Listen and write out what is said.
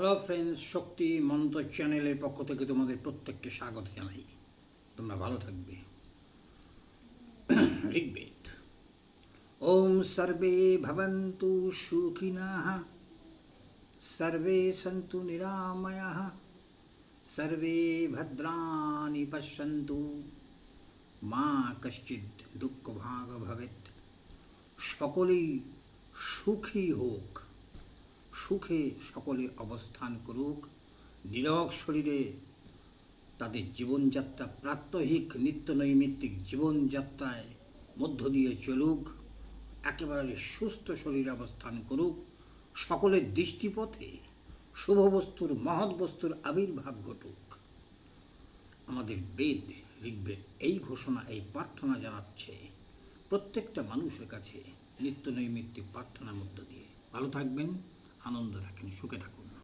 Hello friends শক্তি মন্ত্র চ্যানেলের পক্ষ থেকে তোমাদের প্রত্যেককে স্বাগত জানাই। তোমরা ভালো থাকবে। ঋগ্বেদ। ওম সর্বে ভবন্তু সুখিনঃ, সর্বে সন্তু নিরাময়াঃ, সর্বে ভদ্রাণি পশ্যন্তু। মা কশ্চিৎ দুঃখভাগ ভবেত সকলেই সুখী হোক। সুখে সকলে অবস্থান করুক। নিরক শরীরে তাদের জীবনযাত্রা প্রাত্যহিক, নিত্য নৈমিত্তিক জীবনযাত্রায় মধ্য দিয়ে চলুক। একেবারে সুস্থ শরীরে অবস্থান করুক। সকলের দৃষ্টিপথে শুভ বস্তুর, মহৎ বস্তুর আবির্ভাব ঘটুক। আমাদের বেদ ঋগ্বেদ এই ঘোষণা, এই প্রার্থনা জানাচ্ছে প্রত্যেকটা মানুষের কাছে নিত্য নৈমিত্তিক প্রার্থনার মধ্য দিয়ে। ভালো থাকবেন। আনন্দ থাকেন সুখে থাকুন